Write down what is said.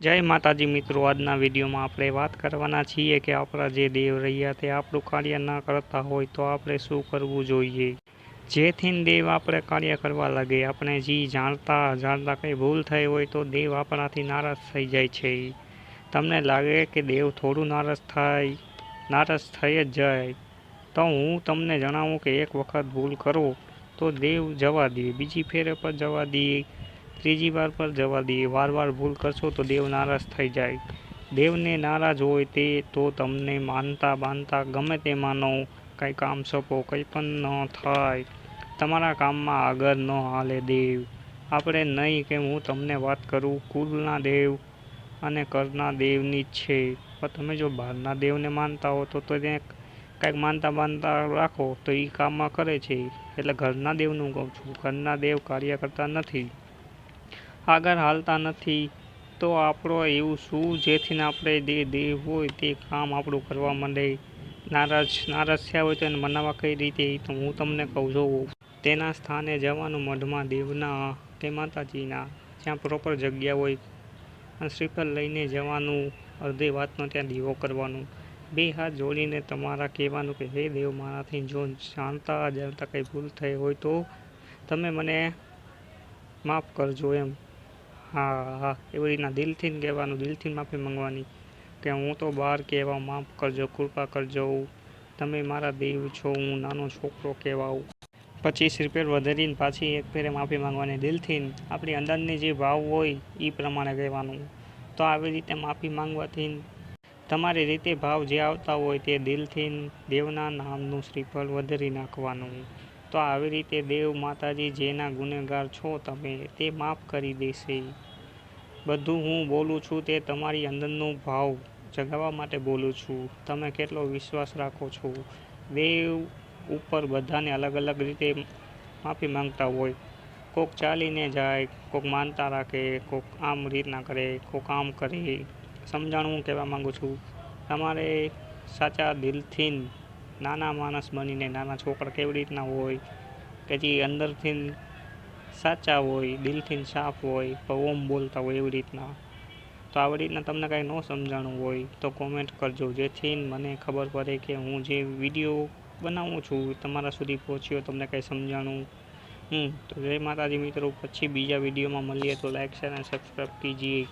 જય માતાજી મિત્રો, આજના વિડીયોમાં આપણે વાત કરવાના છીએ કે આપણા જે દેવ રહ્યા તે આપણું કાર્ય ના કરતા હોય તો આપણે શું કરવું જોઈએ? જેથી દેવ આપણે કાર્ય કરવા લાગે. આપણે જે જાણતા જાણતા કંઈ ભૂલ થઈ હોય તો દેવ આપણાથી નારાજ થઈ જાય છે. તમને લાગે કે દેવ થોડું નારાજ થાય, નારાજ થઈ જ જાય. તો હું તમને જણાવું કે એક વખત ભૂલ કરો તો દેવ જવા દે, બીજી ફેરે પર જવા દે. ત્રીજી વાર પર જવા દઈએ. વાર વાર ભૂલ કરશો તો દેવ નારાજ થઈ જાય. દેવને નારાજ હોય તે તો તમને માનતા બાંધતા ગમે તે માનો કંઈ કામ સપો કંઈ પણ ન થાય. તમારા કામમાં આગળ ન હાલે દેવ. આપણે નહીં કે હું તમને વાત કરું. કુલના દેવ અને કરના દેવની જ છે. પણ તમે જો બહારના દેવને માનતા હો તો તેને કાંઈક માનતા બાંધતા રાખો તો એ કામમાં કરે છે. એટલે ઘરના દેવનું કહું છું. ઘરના દેવ કાર્ય કરતા નથી. આગળ હાલતા નથી, તો આપણો એવું શું? જેથી આપણે જે દેવ હોય તે કામ આપણું કરવા માંડે. નારાજ નારાજ થયા હોય તો એને મનાવવા કઈ રીતે? તો હું તમને કહું છું તેના સ્થાને જવાનું મઢમાં દેવના કે માતાજીના, જ્યાં પ્રોપર જગ્યા હોય. અને શ્રીફળ લઈને જવાનું અડધી વાતનો ત્યાં દીવો કરવાનું. બે હાથ જોડીને તમારા કહેવાનું કે, હે દેવ, મારાથી જો જાણતા જાણતા કંઈ ભૂલ થઈ હોય તો તમે મને માફ કરજો, એમ. હા હા. એવી રીતના દિલથી જ કહેવાનું દિલથી માફી માંગવાની કે હું તો બહાર કહેવા માફ કરજો, કૃપા કરજો. તમે મારા દેવ છો, હું નાનો છોકરો કહેવાઉં. પચીસ રૂપિયા વધારીને પાછી એક ફેરે માફી માંગવાની દિલથી આપણી અંદરની જે ભાવ હોય એ પ્રમાણે કહેવાનું. તો આવી રીતે માફી માંગવાથી તમારી રીતે ભાવ જે આવતા હોય તે દિલથી દેવના નામનું શ્રીફળ વધારી નાખવાનું. તો આવી રીતે દેવ માતાજી જેના ગુનેગાર છો તમે, તે માફ કરી દેશે. બધું હું બોલું છું તે તમારી અંદરનો ભાવ જગાવવા માટે બોલું છું. તમે કેટલો વિશ્વાસ રાખો છો? દેવ ઉપર બધાને અલગ અલગ રીતે માફી માંગતા હોય. કોક ચાલીને જાય, કોક માનતા રાખે, કોક આમ રીતના કરે, કોક આમ કરે. સમજાણું હું કહેવા માગું છું. તમારે સાચા દિલથી નાના માણસ બનીને નાના છોકરા કેવી રીતના હોય? કે જે અંદરથી સાચા હોય, દિલથી સાફ હોય ઓમ બોલતા હોય એવી રીતના. તો આવી રીતના તમને કાંઈ ન સમજાણું હોય તો કોમેન્ટ કરજો. જેથી મને ખબર પડે કે હું જે વીડિયો બનાવું છું તમારા સુધી પહોંચ્યો તમને કાંઈ સમજાણું. હમ, તો જય માતાજી મિત્રો. પછી બીજા વિડીયોમાં મળીએ તો લાઈક શેર અને સબસ્ક્રાઈબ કીજીએ.